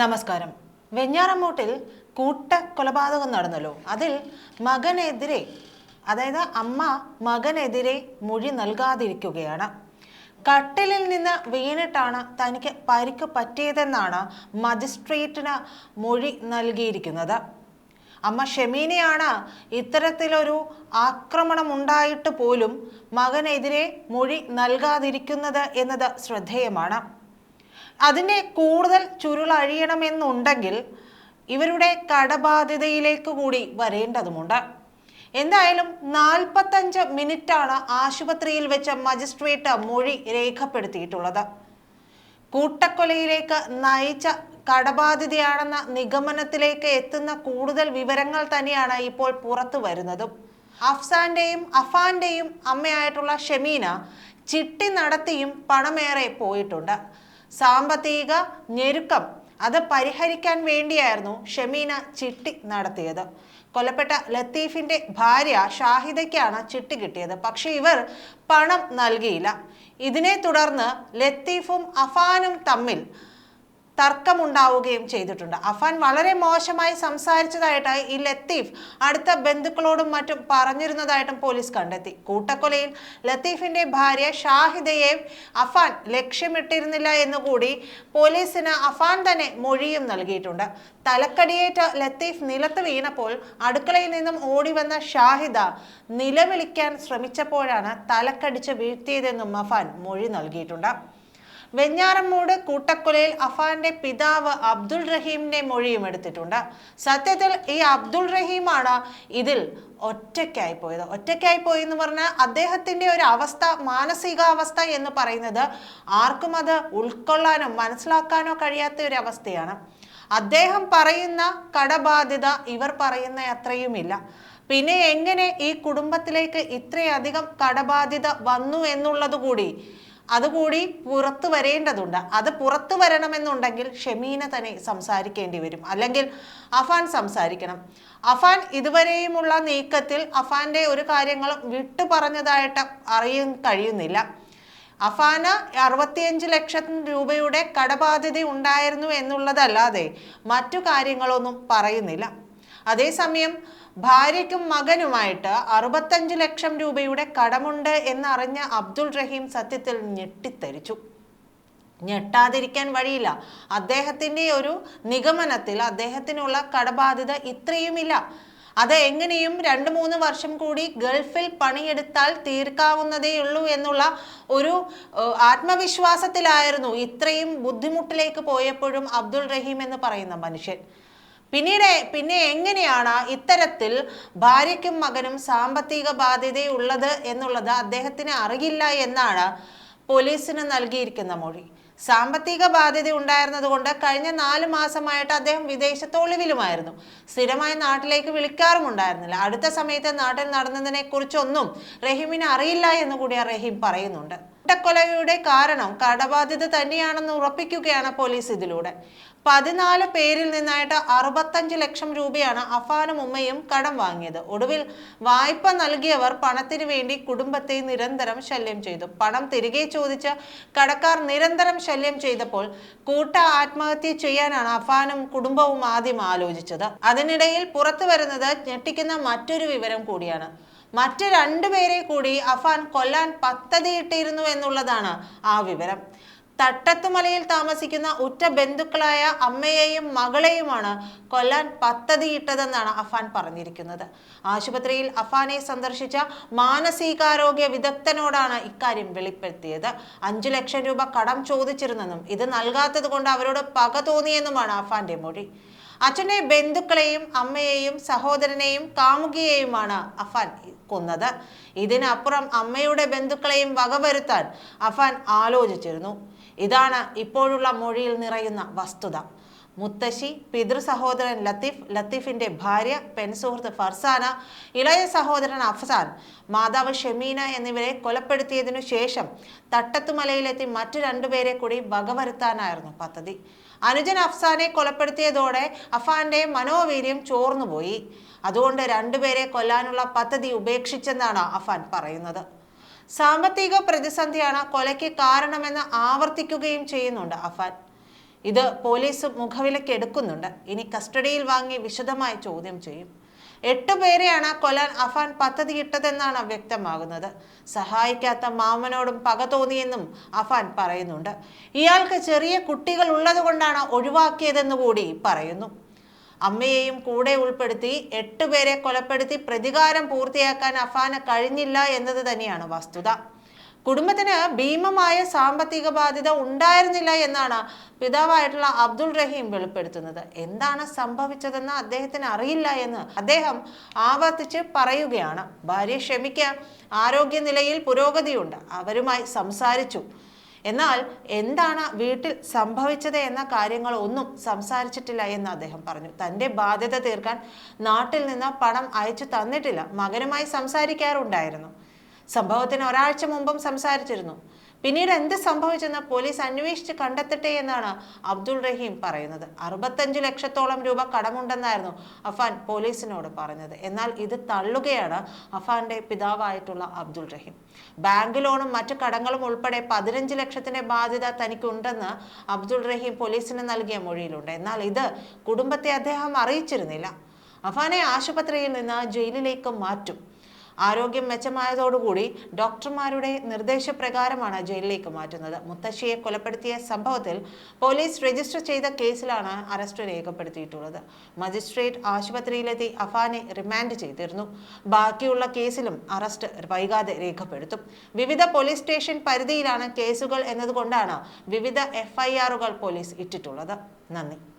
നമസ്കാരം. വെഞ്ഞാറമ്മൂട്ടിൽ കൂട്ട കൊലപാതകം നടന്നല്ലോ. അതിൽ മകനെതിരെ അതായത് അമ്മ മകനെതിരെ മൊഴി നൽകാതിരിക്കുകയാണ്. കട്ടിലിൽ നിന്ന് വീണിട്ടാണ് തനിക്ക് പരിക്ക് പറ്റിയതെന്നാണ് മജിസ്ട്രേറ്റിന് മൊഴി നൽകിയിരിക്കുന്നത്. അമ്മ ഷെമീനയാണ് ഇത്തരത്തിലൊരു ആക്രമണം ഉണ്ടായിട്ട് പോലും മകനെതിരെ മൊഴി നൽകാതിരിക്കുന്നത് എന്നത് ശ്രദ്ധേയമാണ്. അതിന്റെ കൂടുതൽ ചുരുളഴിയണമെന്നുണ്ടെങ്കിൽ ഇവരുടെ കടബാധ്യതയിലേക്ക് കൂടി വരേണ്ടതുമുണ്ട്. എന്തായാലും നാൽപ്പത്തഞ്ച് മിനിറ്റാണ് ആശുപത്രിയിൽ വെച്ച് മജിസ്ട്രേറ്റ് മൊഴി രേഖപ്പെടുത്തിയിട്ടുള്ളത്. കൂട്ടക്കൊലയിലേക്ക് നയിച്ച കടബാധ്യതയാണെന്ന നിഗമനത്തിലേക്ക് എത്തുന്ന കൂടുതൽ വിവരങ്ങൾ തന്നെയാണ് ഇപ്പോൾ പുറത്തു വരുന്നതും. അഫ്സാന്റെയും അഫാന്റെയും അമ്മയായിട്ടുള്ള ഷെമീന ചിട്ടി നടത്തിയും പണമേറെ പോയിട്ടുണ്ട്. സാമ്പത്തിക ഞെരുക്കം അത് പരിഹരിക്കാൻ വേണ്ടിയായിരുന്നു ഷെമീന ചിട്ടി നടത്തിയത്. കൊല്ലപ്പെട്ട ലത്തീഫിന്റെ ഭാര്യ ഷാഹിദയ്ക്കാണ് ചിട്ടി കിട്ടിയത്. പക്ഷെ ഇവർ പണം നൽകിയില്ല. ഇതിനെ തുടർന്ന് ലത്തീഫും അഫാനും തമ്മിൽ തർക്കമുണ്ടാവുകയും ചെയ്തിട്ടുണ്ട്. അഫാൻ വളരെ മോശമായി സംസാരിച്ചതായിട്ട് ഈ ലത്തീഫ് അടുത്ത ബന്ധുക്കളോടും മറ്റും പറഞ്ഞിരുന്നതായിട്ടും പോലീസ് കണ്ടെത്തി. കൂട്ടക്കൊലയിൽ ലത്തീഫിന്റെ ഭാര്യ ഷാഹിദയെ അഫാൻ ലക്ഷ്യമിട്ടിരുന്നില്ല എന്നുകൂടി പോലീസിന് അഫാൻ തന്നെ മൊഴിയും നൽകിയിട്ടുണ്ട്. തലക്കടിയേറ്റ ലത്തീഫ് നിലത്ത് വീണപ്പോൾ അടുക്കളയിൽ നിന്നും ഓടി വന്ന ഷാഹിദ നിലവിളിക്കാൻ ശ്രമിച്ചപ്പോഴാണ് തലക്കടിച്ച് വീഴ്ത്തിയതെന്നും അഫാൻ മൊഴി നൽകിയിട്ടുണ്ട്. വെഞ്ഞാറമ്മൂട് കൂട്ടക്കൊലയിൽ അഫാന്റെ പിതാവ് അബ്ദുൾ റഹീമിന്റെ മൊഴിയും എടുത്തിട്ടുണ്ട്. സത്യത്തിൽ ഈ അബ്ദുൾ റഹീമാണ് ഇതിൽ ഒറ്റയ്ക്കായി പോയത്. ഒറ്റയ്ക്കായി പോയി എന്ന് പറഞ്ഞാൽ അദ്ദേഹത്തിന്റെ ഒരു അവസ്ഥ മാനസികാവസ്ഥ എന്ന് പറയുന്നത് ആർക്കും അത് ഉൾക്കൊള്ളാനോ മനസ്സിലാക്കാനോ കഴിയാത്ത ഒരു അവസ്ഥയാണ്. അദ്ദേഹം പറയുന്ന കടബാധ്യത ഇവർ പറയുന്ന അത്രയുമില്ല. പിന്നെ എങ്ങനെ ഈ കുടുംബത്തിലേക്ക് ഇത്രയധികം കടബാധ്യത വന്നു എന്നുള്ളത് കൂടി അതുകൂടി പുറത്തു വരേണ്ടതുണ്ട്. അത് പുറത്തു വരണമെന്നുണ്ടെങ്കിൽ ഷെമീന തന്നെ സംസാരിക്കേണ്ടി വരും. അല്ലെങ്കിൽ അഫാൻ സംസാരിക്കണം. അഫാൻ ഇതുവരെയുമുള്ള നീക്കത്തിൽ അഫാന്റെ ഒരു കാര്യങ്ങളും വിട്ടു പറഞ്ഞതായിട്ട് അറിയാൻ കഴിയുന്നില്ല. അഫാന് അറുപത്തിയഞ്ച് ലക്ഷം രൂപയുടെ കടബാധ്യത ഉണ്ടായിരുന്നു എന്നുള്ളതല്ലാതെ മറ്റു കാര്യങ്ങളൊന്നും പറയുന്നില്ല. അതേസമയം ഭാര്യയ്ക്കും മകനുമായിട്ട് അറുപത്തഞ്ച് ലക്ഷം രൂപയുടെ കടമുണ്ട് എന്നറിഞ്ഞ അബ്ദുൾ റഹീം സത്യത്തിൽ ഞെട്ടിത്തെരിച്ചു ഞെട്ടാതിരിക്കാൻ വഴിയില്ല. അദ്ദേഹത്തിന്റെ ഒരു നിഗമനത്തിൽ അദ്ദേഹത്തിനുള്ള കടബാധ്യത ഇത്രയുമില്ല. അത് എങ്ങനെയും രണ്ട് മൂന്ന് വർഷം കൂടി ഗൾഫിൽ പണിയെടുത്താൽ തീർക്കാവുന്നതേയുള്ളൂ എന്നുള്ള ഒരു ആത്മവിശ്വാസത്തിലായിരുന്നു ഇത്രയും ബുദ്ധിമുട്ടിലേക്ക് പോയപ്പോഴും അബ്ദുൾ റഹീം എന്ന് പറയുന്ന മനുഷ്യൻ. പിന്നീട് പിന്നെ എങ്ങനെയാണ് ഇത്തരത്തിൽ ഭാര്യയ്ക്കും മകനും സാമ്പത്തിക ബാധ്യതയുള്ളത് എന്നുള്ളത് അദ്ദേഹത്തിന് അറിയില്ല എന്നാണ് പോലീസിന് നൽകിയിരിക്കുന്ന മൊഴി. സാമ്പത്തിക ബാധ്യത ഉണ്ടായിരുന്നതുകൊണ്ട് കഴിഞ്ഞ നാല് മാസമായിട്ട് അദ്ദേഹം വിദേശത്ത് ഒളിവിലുമായിരുന്നു. സ്ഥിരമായി നാട്ടിലേക്ക് വിളിക്കാറുമുണ്ടായിരുന്നില്ല അടുത്ത സമയത്ത് നാട്ടിൽ നടന്നതിനെ കുറിച്ചൊന്നും റഹീമിന് അറിയില്ല എന്ന് കൂടി റഹീം പറയുന്നുണ്ട്. കൂട്ടക്കൊലയുടെ കാരണം കടബാധ്യത തന്നെയാണെന്ന് ഉറപ്പിക്കുകയാണ് പോലീസ് ഇതിലൂടെ. പതിനാല് പേരിൽ നിന്നായിട്ട് അറുപത്തഞ്ച് ലക്ഷം രൂപയാണ് അഫാനും ഉമ്മയും കടം വാങ്ങിയത്. ഒടുവിൽ വായ്പ നൽകിയവർ പണത്തിന് വേണ്ടി കുടുംബത്തെ നിരന്തരം ശല്യം ചെയ്തു. പണം തിരികെ ചോദിച്ച് കടക്കാർ നിരന്തരം ശല്യം ചെയ്തപ്പോൾ കൂട്ട ആത്മഹത്യ ചെയ്യാനാണ് അഫാനും കുടുംബവും ആദ്യം ആലോചിച്ചത്. അതിനിടയിൽ പുറത്തു വരുന്നത് ഞെട്ടിക്കുന്ന മറ്റൊരു വിവരം കൂടിയാണ്. മറ്റ് രണ്ടുപേരെ കൂടി അഫാൻ കൊല്ലാൻ പദ്ധതിയിട്ടിരുന്നു എന്നുള്ളതാണ് ആ വിവരം. തട്ടത്തുമലയിൽ താമസിക്കുന്ന ഉറ്റ ബന്ധുക്കളായ അമ്മയെയും മകളെയുമാണ് കൊല്ലാൻ പദ്ധതിയിട്ടതെന്നാണ് അഫാൻ പറഞ്ഞിരിക്കുന്നത്. ആശുപത്രിയിൽ അഫാനെ സന്ദർശിച്ച മാനസികാരോഗ്യ വിദഗ്ധനോടാണ് ഇക്കാര്യം വെളിപ്പെടുത്തിയത്. അഞ്ചു ലക്ഷം രൂപ കടം ചോദിച്ചിരുന്നെന്നും ഇത് നൽകാത്തത് കൊണ്ട് അവരോട് പക തോന്നിയെന്നുമാണ് അഫാന്റെ മൊഴി. അച്ഛന്റെ ബന്ധുക്കളെയും അമ്മയെയും സഹോദരനെയും കാമുകിയെയുമാണ് അഫാൻ കൊന്നത്. ഇതിനപ്പുറം അമ്മയുടെ ബന്ധുക്കളെയും വകവരുത്താൻ അഫാൻ ആലോചിച്ചിരുന്നു. ഇതാണ് ഇപ്പോഴുള്ള മൊഴിയിൽ നിറയുന്ന വസ്തുത. മുത്തശ്ശി പിതൃ സഹോദരൻ ലത്തീഫ് ലത്തീഫിന്റെ ഭാര്യ പെൺസുഹൃത്ത് ഫർസാന ഇളയ സഹോദരൻ അഫ്സാൻ മാതാവ് ഷെമീന എന്നിവരെ കൊലപ്പെടുത്തിയതിനു ശേഷം തട്ടത്തുമലയിലെത്തി മറ്റു രണ്ടുപേരെ കൂടി വകവരുത്താനായിരുന്നു പദ്ധതി. അനുജൻ അഫ്സാനെ കൊലപ്പെടുത്തിയതോടെ അഫാന്റെ മനോവീര്യം ചോർന്നുപോയി. അതുകൊണ്ട് രണ്ടുപേരെ കൊല്ലാനുള്ള പദ്ധതി ഉപേക്ഷിച്ചെന്നാണ് അഫാൻ പറയുന്നത്. സാമ്പത്തിക പ്രതിസന്ധിയാണ് കൊലയ്ക്ക് കാരണമെന്ന് ആവർത്തിക്കുകയും ചെയ്യുന്നുണ്ട് അഫാൻ. ഇത് പോലീസ് മുഖവിലയ്ക്ക് എടുക്കുന്നുണ്ട്. ഇനി കസ്റ്റഡിയിൽ വാങ്ങി വിശദമായി ചോദ്യം ചെയ്യും. എട്ട് പേരെയാണ് കൊല്ലാൻ അഫാൻ പദ്ധതിയിട്ടതെന്നാണ് വ്യക്തമാകുന്നത്. സഹായിക്കാത്ത മാമനോടും പക തോന്നിയെന്നും അഫാൻ പറയുന്നുണ്ട്. ഇയാൾക്ക് ചെറിയ കുട്ടികൾ ഉള്ളതുകൊണ്ടാണ് ഒഴിവാക്കിയതെന്ന് കൂടി പറയുന്നു. അമ്മയെയും കൂടെ ഉൾപ്പെടുത്തി എട്ട് പേരെ കൊലപ്പെടുത്തി പ്രതികാരം പൂർത്തിയാക്കാൻ അഫാന് കഴിഞ്ഞില്ല എന്നത് തന്നെയാണ് വസ്തുത. കുടുംബത്തിന് ഭീമമായ സാമ്പത്തിക ബാധ്യത ഉണ്ടായിരുന്നില്ല എന്നാണ് പിതാവായിട്ടുള്ള അബ്ദുൾ റഹീം വെളിപ്പെടുത്തുന്നത്. എന്താണ് സംഭവിച്ചതെന്ന് അദ്ദേഹത്തിന് അറിയില്ല എന്ന് അദ്ദേഹം ആവർത്തിച്ച് പറയുകയാണ്. ഭാര്യ ഷമിക്ക് ആരോഗ്യനിലയിൽ പുരോഗതിയുണ്ട് അവരുമായി സംസാരിച്ചു. എന്നാൽ എന്താണ് വീട്ടിൽ സംഭവിച്ചത് എന്ന കാര്യങ്ങൾ ഒന്നും സംസാരിച്ചിട്ടില്ല എന്ന് അദ്ദേഹം പറഞ്ഞു. തന്റെ ബാധ്യത തീർക്കാൻ നാട്ടിൽ നിന്ന് പണം അയച്ചു തന്നിട്ടില്ല. മകനുമായി സംസാരിക്കാറുണ്ടായിരുന്നു. സംഭവത്തിന് ഒരാഴ്ച മുമ്പും സംസാരിച്ചിരുന്നു. പിന്നീട് എന്ത് സംഭവിച്ചെന്ന് പോലീസ് അന്വേഷിച്ച് കണ്ടെത്തട്ടെ എന്നാണ് അബ്ദുൾ റഹീം പറയുന്നത്. അറുപത്തഞ്ച് ലക്ഷത്തോളം രൂപ കടമുണ്ടെന്നായിരുന്നു അഫാൻ പോലീസിനോട് പറഞ്ഞത്. എന്നാൽ ഇത് തള്ളുകയാണ് അഫാന്റെ പിതാവായിട്ടുള്ള അബ്ദുൾ റഹീം. ബാങ്ക് ലോണും മറ്റു കടങ്ങളും ഉൾപ്പെടെ പതിനഞ്ച് ലക്ഷത്തിന്റെ ബാധ്യത തനിക്കുണ്ടെന്ന് അബ്ദുൾ റഹീം പോലീസിന് നൽകിയ മൊഴിയിലുണ്ട്. എന്നാൽ ഇത് കുടുംബത്തെ അദ്ദേഹം അറിയിച്ചിരുന്നില്ല. അഫാനെ ആശുപത്രിയിൽ നിന്ന് ജയിലിലേക്ക് മാറ്റും. ആരോഗ്യം മെച്ചമായതോടുകൂടി ഡോക്ടർമാരുടെ നിർദ്ദേശപ്രകാരമാണ് ജയിലിലേക്ക് മാറ്റുന്നത്. മുത്തശ്ശിയെ കൊലപ്പെടുത്തിയ സംഭവത്തിൽ പോലീസ് രജിസ്റ്റർ ചെയ്ത കേസിലാണ് അറസ്റ്റ് രേഖപ്പെടുത്തിയിട്ടുള്ളത്. മജിസ്ട്രേറ്റ് ആശുപത്രിയിലെത്തി അഫാനെ റിമാൻഡ് ചെയ്തിരുന്നു. ബാക്കിയുള്ള കേസിലും അറസ്റ്റ് വൈകാതെ രേഖപ്പെടുത്തും. വിവിധ പോലീസ് സ്റ്റേഷൻ പരിധിയിലാണ് കേസുകൾ എന്നതുകൊണ്ടാണ് വിവിധ എഫ്ഐആറുകൾ പോലീസ് ഇട്ടിട്ടുള്ളത്. നന്ദി.